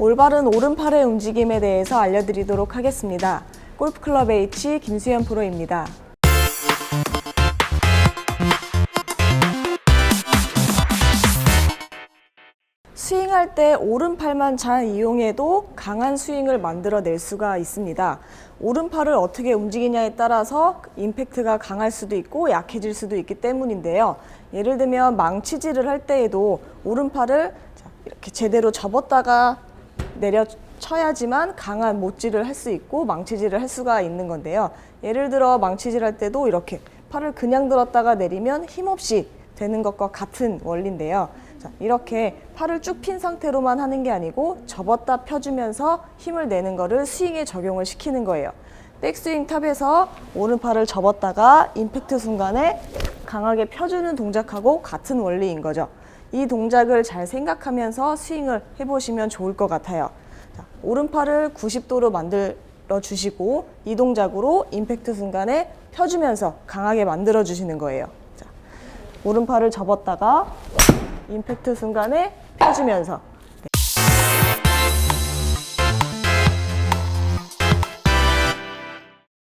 올바른 오른팔의 움직임에 대해서 알려드리도록 하겠습니다. 골프클럽 H 김수현 프로입니다. 스윙할 때 오른팔만 잘 이용해도 강한 스윙을 만들어낼 수가 있습니다. 오른팔을 어떻게 움직이냐에 따라서 임팩트가 강할 수도 있고 약해질 수도 있기 때문인데요. 예를 들면 망치질을 할 때에도 오른팔을 자, 이렇게 제대로 접었다가 내려 쳐야지만 강한 못질을 할 수 있고 망치질을 할 수가 있는 건데요. 예를 들어 망치질 할 때도 이렇게 팔을 그냥 들었다가 내리면 힘없이 되는 것과 같은 원리인데요. 자, 이렇게 팔을 쭉 핀 상태로만 하는 게 아니고 접었다 펴주면서 힘을 내는 거를 스윙에 적용을 시키는 거예요. 백스윙 탑에서 오른팔을 접었다가 임팩트 순간에 강하게 펴주는 동작하고 같은 원리인 거죠. 이 동작을 잘 생각하면서 스윙을 해보시면 좋을 것 같아요. 자, 오른팔을 90도로 만들어 주시고 이 동작으로 임팩트 순간에 펴주면서 강하게 만들어 주시는 거예요. 자, 오른팔을 접었다가 임팩트 순간에 펴주면서